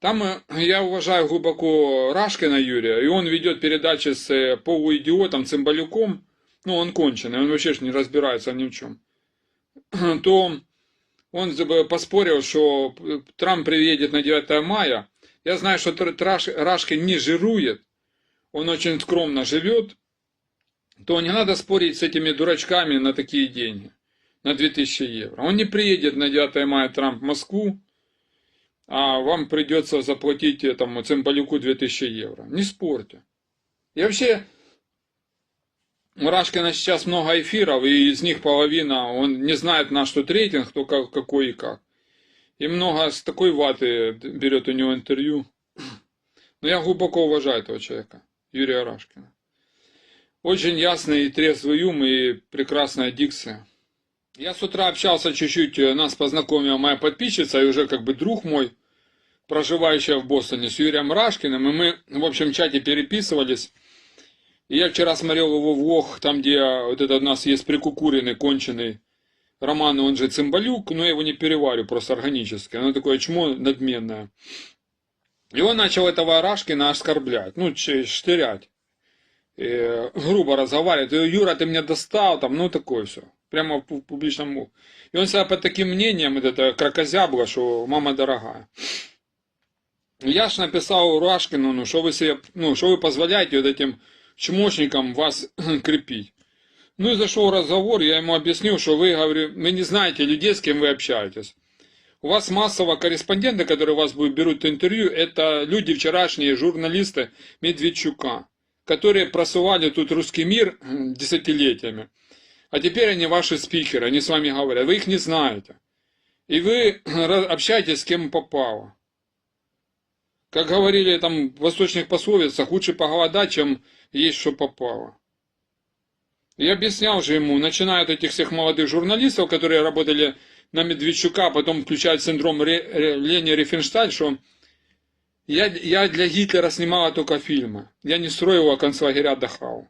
Там э, я уважаю глубоко Рашкина Юрия, и он ведет передачи с э, полуидиотом, цимбалюком, ну, он конченый, он вообще не разбирается ни в чем, то он поспорил, что э, Трамп приедет на 9 мая. Я знаю, что Рашкин не жирует, он очень скромно живет, то не надо спорить с этими дурачками на такие деньги, на 2000 евро. Он не приедет на 9 мая Трамп в Москву, а вам придется заплатить этому цимбалюку 2000 евро. Не спорьте. И вообще, у сейчас много эфиров, и из них половина, он не знает наш тут рейтинг, кто как, какой и как. И много с такой ваты берет у него интервью. Но я глубоко уважаю этого человека, Юрия Рашкина. Очень ясный и трезвый ум и прекрасная дикция. Я с утра общался чуть-чуть, э, нас познакомила моя подписчица и уже как бы друг мой, проживающая в Бостоне, с Юрием Рашкиным, и мы в общем чате переписывались. И я вчера смотрел его влог, там где вот это у нас есть прикукуренный, конченый Роман, он же цимбалюк, но я его не переварю просто органически, оно такое чмо надменное. И он начал этого Рашкина оскорблять, ну, штырять. И, грубо разговаривать. «Э, Юра, ты меня достал, там, ну, такое все. Прямо в пу- публичном... И он себя под таким мнением, вот это кракозябла, что мама дорогая. Я ж написал Рашкину, ну, что вы себе, ну, что вы позволяете вот этим чмошникам вас крепить. Ну и зашел разговор, я ему объяснил, что вы, говорю, вы не знаете людей, с кем вы общаетесь. У вас массово корреспонденты, которые у вас будут, берут интервью, это люди вчерашние, журналисты Медведчука, которые просували тут русский мир десятилетиями. А теперь они ваши спикеры, они с вами говорят, вы их не знаете. И вы общаетесь с кем попало. Как говорили там в восточных пословицах, лучше поголодать, чем есть что попало. Я объяснял же ему, начиная от этих всех молодых журналистов, которые работали на Медведчука, а потом включают синдром Ре- Ре- Лени Рифеншталь, что я, я для Гитлера снимала только фильмы. Я не строила концлагеря Дахау.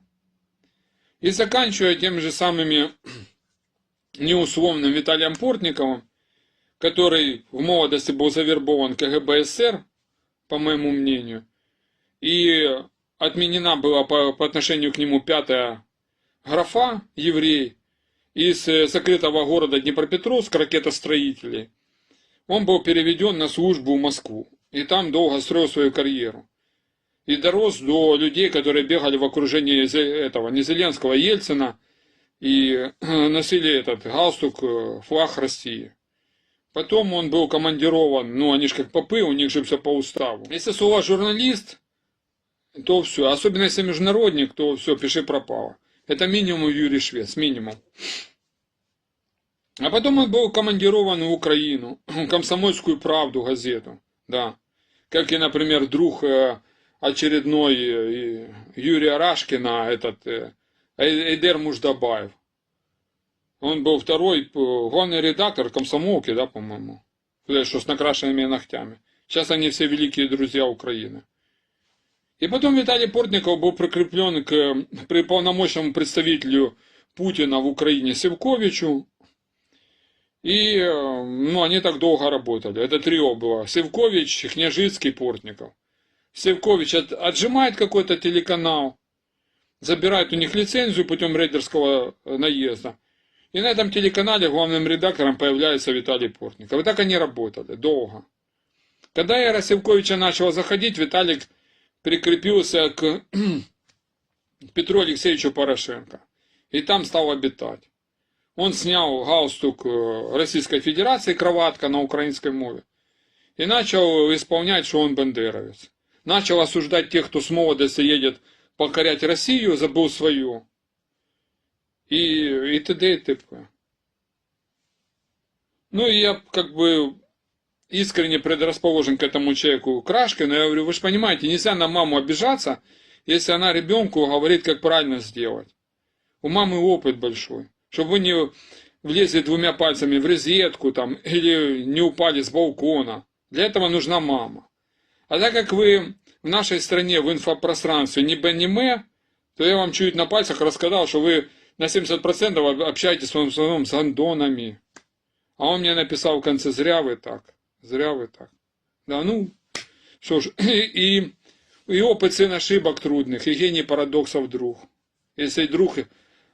И заканчивая тем же самыми неусловным Виталием Портниковым, который в молодости был завербован КГБ СССР, по моему мнению, и отменена была по, по отношению к нему пятая графа еврей из э, закрытого города Днепропетровск, ракетостроителей. Он был переведен на службу в Москву и там долго строил свою карьеру. И дорос до людей, которые бегали в окружении этого, не Зеленского, а Ельцина, и э, носили этот галстук, э, флаг России. Потом он был командирован, ну они же как попы, у них же все по уставу. Если слово журналист, то все. Особенно если международник, то все, пиши пропало. Это минимум Юрий Швец, минимум. А потом он был командирован в Украину, комсомольскую правду, газету, да. Как и, например, друг э, очередной э, Юрия Рашкина, этот э, Эй- Эйдер Муждабаев. Он был второй, э, главный редактор комсомолки, да, по-моему. Что с накрашенными ногтями. Сейчас они все великие друзья Украины. И потом Виталий Портников был прикреплен к при представителю Путина в Украине Севковичу. И э, ну, они так долго работали. Это трио было. Севкович, Княжицкий, Портников. Севкович от- отжимает какой-то телеканал, забирает у них лицензию путем рейдерского наезда. И на этом телеканале главным редактором появляется Виталий Портников. И так они работали долго. Когда эра Севковича начала заходить, Виталик прикрепился к Петру Алексеевичу Порошенко. И там стал обитать. Он снял галстук э, Российской Федерации, кроватка на украинской мове. И начал исполнять, что он бандеровец. Начал осуждать тех, кто с молодости едет покорять Россию, забыл свою. И, и т.д. и т.п. Ну и я как бы искренне предрасположен к этому человеку Крашкину. Я говорю, вы же понимаете, нельзя на маму обижаться, если она ребенку говорит, как правильно сделать. У мамы опыт большой. Чтобы вы не влезли двумя пальцами в розетку там, или не упали с балкона. Для этого нужна мама. А так как вы в нашей стране в инфопространстве не б то я вам чуть на пальцах рассказал, что вы на 70% общаетесь в основном с андонами. А он мне написал в конце, зря вы так, зря вы так. Да, ну, Что ж, и, и опыт сын ошибок трудных, и гений парадоксов друг. Если друг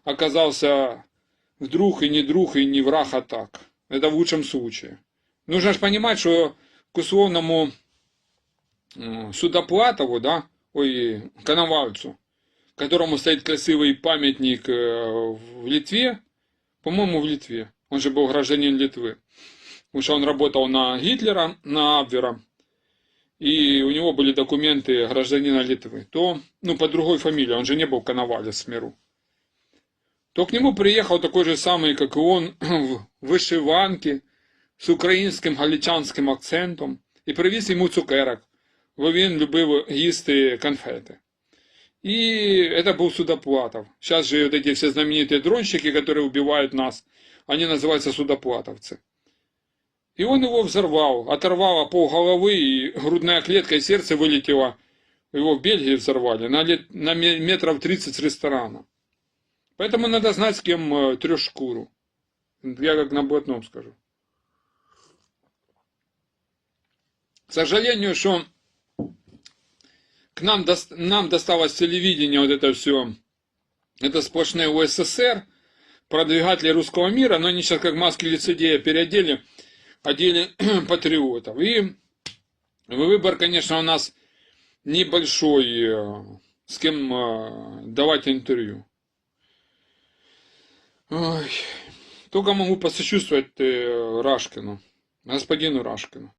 оказался друг и не друг, и не враг, а так. Это в лучшем случае. Нужно же понимать, что к условному Судоплатову, да, ой, Коновальцу, которому стоит красивый памятник э, в Литве, по-моему, в Литве. Он же был гражданин Литвы. Потому что он работал на Гитлера, на Абвера. И у него были документы гражданина Литвы. То, ну, по другой фамилии, он же не был Коновалец в миру. То к нему приехал такой же самый, как и он, в вышиванке, з українським галичанським акцентом і привіз йому цукерок, бо він любив їсти конфети. И это был Судоплатов. Сейчас же вот эти все знаменитые дронщики, которые убивают нас, они называются судоплатовцы. И он его взорвал, оторвало пол головы, и грудная клетка и сердце вылетело. Его в Бельгии взорвали на, лет, на ме- метров 30 с ресторана. Поэтому надо знать, с кем э, трешь шкуру. Я как на блатном скажу. К сожалению, что к нам, дос- нам досталось телевидение, вот это все, это сплошные УССР, продвигатели русского мира, но они сейчас как маски лицедея переодели, одели патриотов. И выбор, конечно, у нас небольшой, э, с кем э, давать интервью. Ой, только могу посочувствовать э, Рашкину, господину Рашкину.